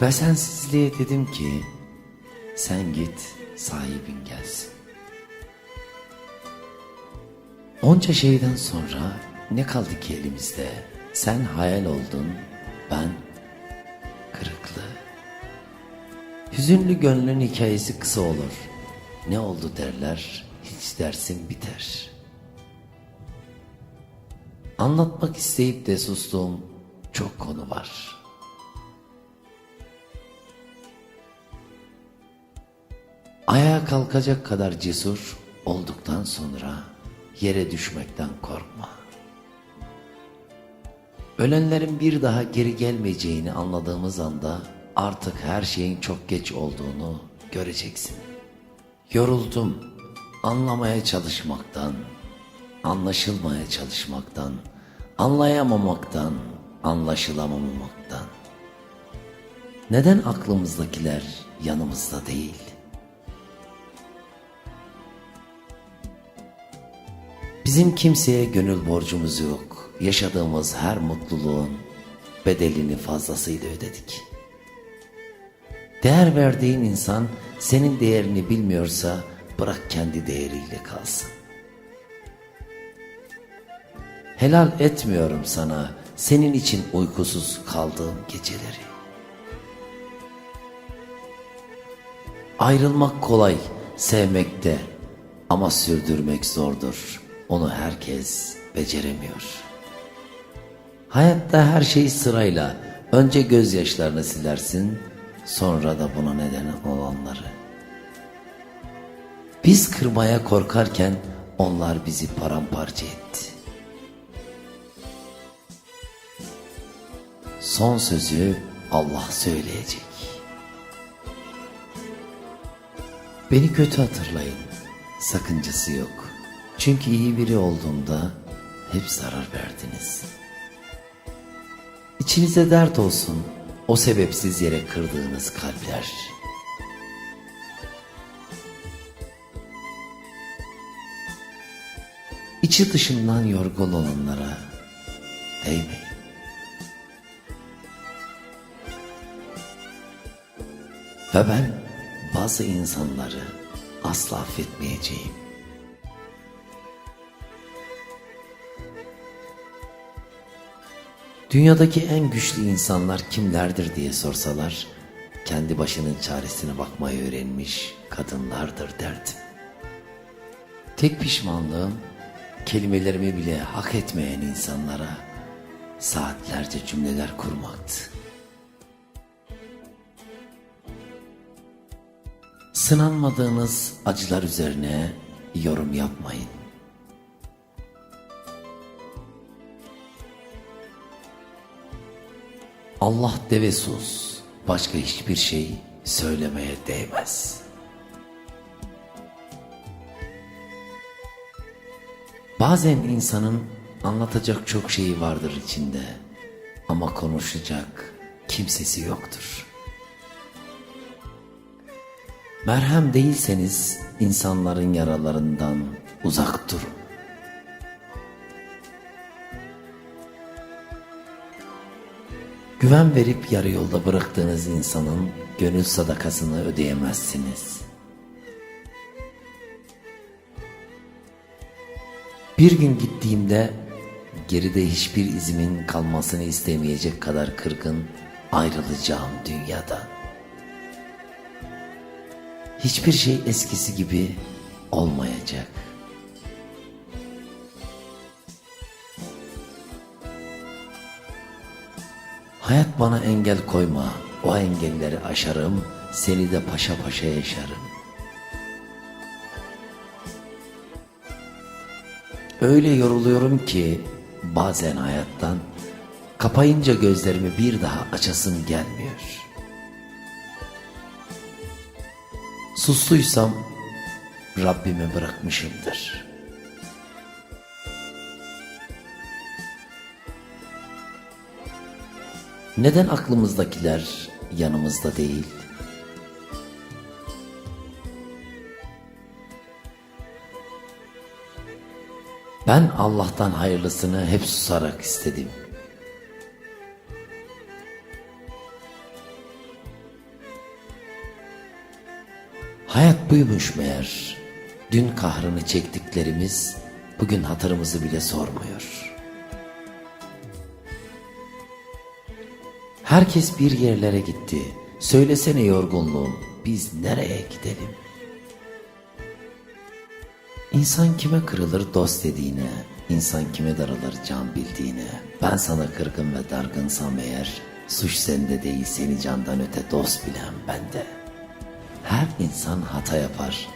Ve sensizliğe dedim ki sen git sahibin gelsin. Onca şeyden sonra ne kaldı ki elimizde? Sen hayal oldun, ben kırıklı. Hüzünlü gönlün hikayesi kısa olur. Ne oldu derler, hiç dersin biter. Anlatmak isteyip de sustuğum çok konu var. Ayağa kalkacak kadar cesur olduktan sonra yere düşmekten korkma. Ölenlerin bir daha geri gelmeyeceğini anladığımız anda artık her şeyin çok geç olduğunu göreceksin. Yoruldum anlamaya çalışmaktan, anlaşılmaya çalışmaktan, anlayamamaktan, anlaşılamamaktan. Neden aklımızdakiler yanımızda değil? Bizim kimseye gönül borcumuz yok. Yaşadığımız her mutluluğun bedelini fazlasıyla ödedik. Değer verdiğin insan senin değerini bilmiyorsa bırak kendi değeriyle kalsın. Helal etmiyorum sana senin için uykusuz kaldığım geceleri. Ayrılmak kolay, sevmekte ama sürdürmek zordur. Onu herkes beceremiyor. Hayatta her şey sırayla. Önce gözyaşlarını silersin, sonra da buna neden olanları. Biz kırmaya korkarken onlar bizi paramparça etti. Son sözü Allah söyleyecek. Beni kötü hatırlayın. Sakıncası yok. Çünkü iyi biri olduğumda hep zarar verdiniz. İçinize dert olsun o sebepsiz yere kırdığınız kalpler. İçi dışından yorgun olanlara değmeyin. Ve ben bazı insanları asla affetmeyeceğim. Dünyadaki en güçlü insanlar kimlerdir diye sorsalar, kendi başının çaresine bakmayı öğrenmiş kadınlardır derdim. Tek pişmanlığım, kelimelerimi bile hak etmeyen insanlara saatlerce cümleler kurmaktı. Sınanmadığınız acılar üzerine yorum yapmayın. Allah deve sus, başka hiçbir şey söylemeye değmez. Bazen insanın anlatacak çok şeyi vardır içinde ama konuşacak kimsesi yoktur. Merhem değilseniz insanların yaralarından uzak durun. Güven verip yarı yolda bıraktığınız insanın gönül sadakasını ödeyemezsiniz. Bir gün gittiğimde geride hiçbir izimin kalmasını istemeyecek kadar kırgın ayrılacağım dünyadan. Hiçbir şey eskisi gibi olmayacak. Hayat bana engel koyma, o engelleri aşarım, seni de paşa paşa yaşarım. Öyle yoruluyorum ki bazen hayattan, kapayınca gözlerimi bir daha açasım gelmiyor. Susluysam Rabbime bırakmışımdır.'' Neden aklımızdakiler yanımızda değil? Ben Allah'tan hayırlısını hep susarak istedim. Hayat buymuş meğer. Dün kahrını çektiklerimiz bugün hatırımızı bile sormuyor.'' Herkes bir yerlere gitti. Söylesene yorgunluğum, biz nereye gidelim? İnsan kime kırılır dost dediğine, insan kime daralır can bildiğine. Ben sana kırgın ve dargınsam eğer, suç sende değil seni candan öte dost bilen bende. Her insan hata yapar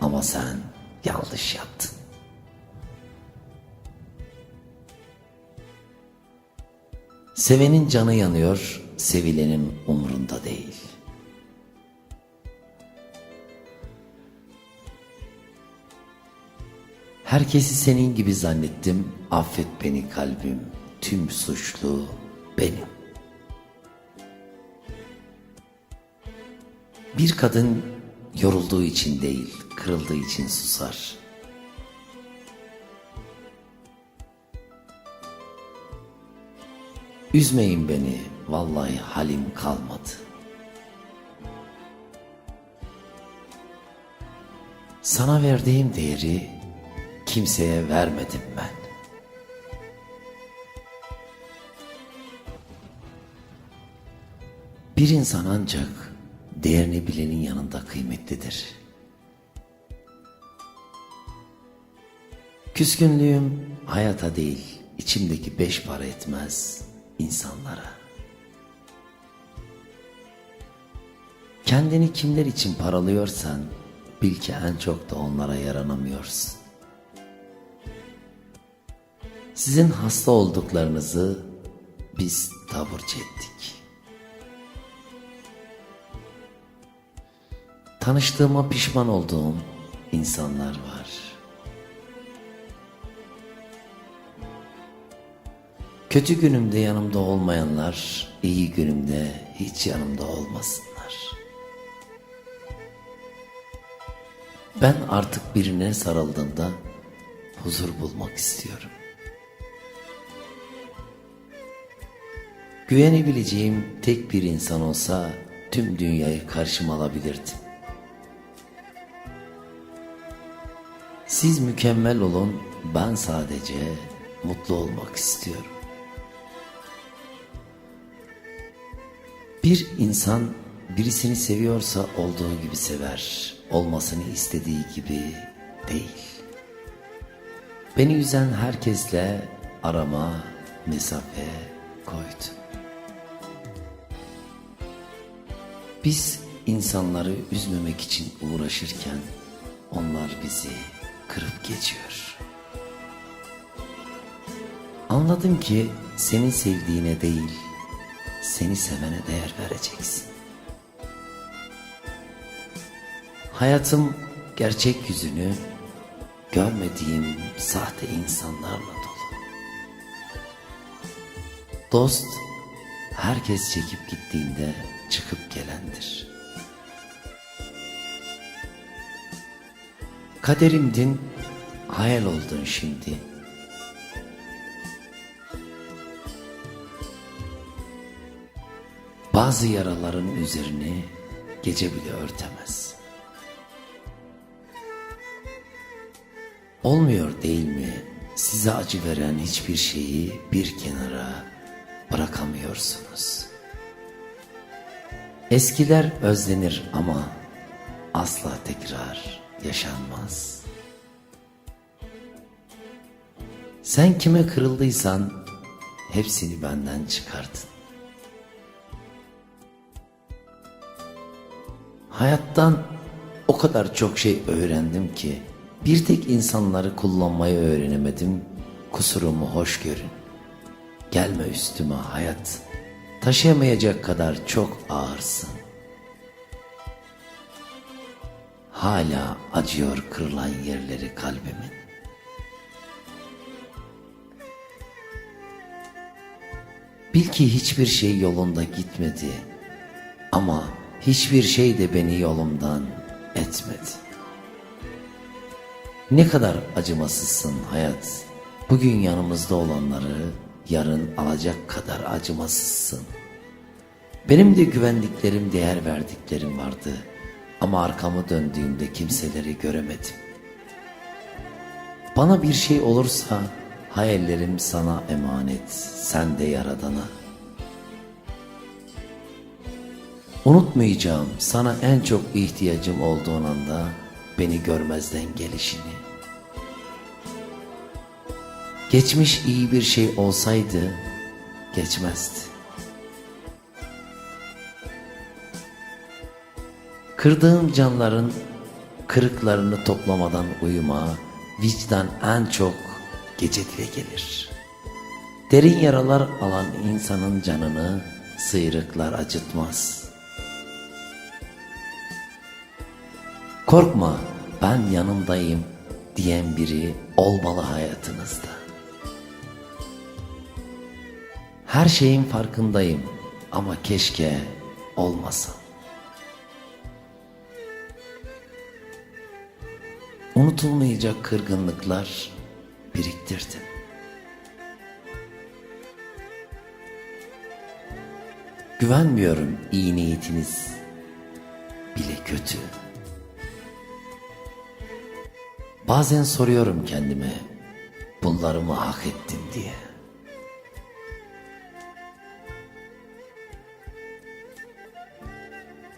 ama sen yanlış yaptın. Sevenin canı yanıyor, sevilenin umrunda değil. Herkesi senin gibi zannettim, affet beni kalbim, tüm suçlu benim. Bir kadın yorulduğu için değil, kırıldığı için susar. Üzmeyin beni, vallahi halim kalmadı. Sana verdiğim değeri kimseye vermedim ben. Bir insan ancak değerini bilenin yanında kıymetlidir. Küskünlüğüm hayata değil, içimdeki beş para etmez insanlara. Kendini kimler için paralıyorsan bil ki en çok da onlara yaranamıyorsun. Sizin hasta olduklarınızı biz taburcu ettik. Tanıştığıma pişman olduğum insanlar var. Kötü günümde yanımda olmayanlar, iyi günümde hiç yanımda olmasınlar. Ben artık birine sarıldığımda huzur bulmak istiyorum. Güvenebileceğim tek bir insan olsa tüm dünyayı karşıma alabilirdim. Siz mükemmel olun, ben sadece mutlu olmak istiyorum. Bir insan birisini seviyorsa olduğu gibi sever, olmasını istediği gibi değil. Beni üzen herkesle arama, mesafe koydu. Biz insanları üzmemek için uğraşırken onlar bizi kırıp geçiyor. Anladım ki seni sevdiğine değil, seni sevene değer vereceksin. Hayatım gerçek yüzünü görmediğim sahte insanlarla dolu. Dost herkes çekip gittiğinde çıkıp gelendir. Kaderimdin, hayal oldun şimdi. Bazı yaraların üzerini gece bile örtemez. Olmuyor değil mi? Size acı veren hiçbir şeyi bir kenara bırakamıyorsunuz. Eskiler özlenir ama asla tekrar yaşanmaz. Sen kime kırıldıysan hepsini benden çıkardın. Hayattan o kadar çok şey öğrendim ki bir tek insanları kullanmayı öğrenemedim. Kusurumu hoş görün. Gelme üstüme hayat. Taşıyamayacak kadar çok ağırsın. Hala acıyor kırılan yerleri kalbimin. Bil ki hiçbir şey yolunda gitmedi. Ama hiçbir şey de beni yolumdan etmedi. Ne kadar acımasızsın hayat. Bugün yanımızda olanları yarın alacak kadar acımasızsın. Benim de güvendiklerim, değer verdiklerim vardı. Ama arkamı döndüğümde kimseleri göremedim. Bana bir şey olursa hayallerim sana emanet, sen de yaradana. Unutmayacağım sana en çok ihtiyacım olduğun anda beni görmezden gelişini. Geçmiş iyi bir şey olsaydı geçmezdi. Kırdığım canların kırıklarını toplamadan uyuma, vicdan en çok gece dile gelir. Derin yaralar alan insanın canını sıyrıklar acıtmaz. Korkma ben yanındayım diyen biri olmalı hayatınızda. Her şeyin farkındayım ama keşke olmasam. Unutulmayacak kırgınlıklar biriktirdim. Güvenmiyorum iyi niyetiniz bile kötü. Bazen soruyorum kendime bunları mı hak ettim diye.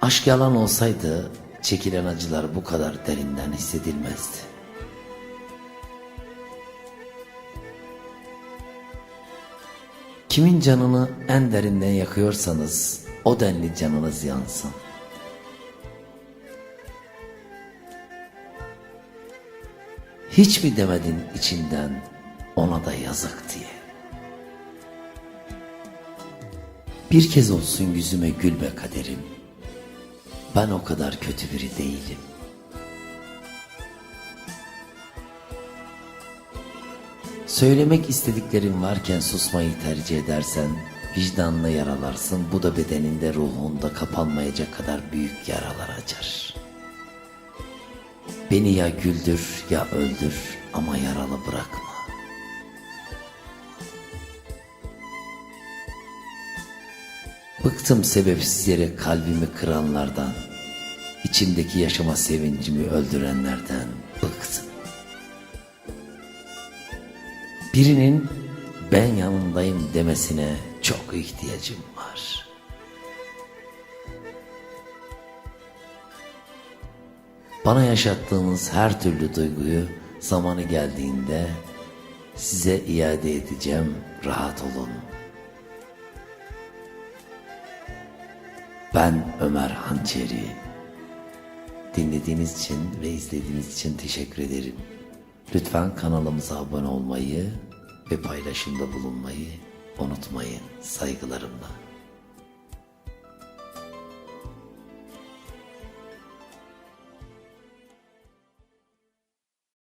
Aşk yalan olsaydı çekilen acılar bu kadar derinden hissedilmezdi. Kimin canını en derinden yakıyorsanız o denli canınız yansın. Hiç mi demedin içinden ona da yazık diye? Bir kez olsun yüzüme gül be kaderim. Ben o kadar kötü biri değilim. Söylemek istediklerim varken susmayı tercih edersen vicdanını yaralarsın. Bu da bedeninde ruhunda kapanmayacak kadar büyük yaralar açar. Beni ya güldür ya öldür ama yaralı bırakma. Bıktım sebepsiz yere kalbimi kıranlardan. içimdeki yaşama sevincimi öldürenlerden bıktım. Birinin ben yanındayım demesine çok ihtiyacım var. Bana yaşattığınız her türlü duyguyu zamanı geldiğinde size iade edeceğim. Rahat olun. Ben Ömer Hançeri. Dinlediğiniz için ve izlediğiniz için teşekkür ederim. Lütfen kanalımıza abone olmayı ve paylaşımda bulunmayı unutmayın. Saygılarımla.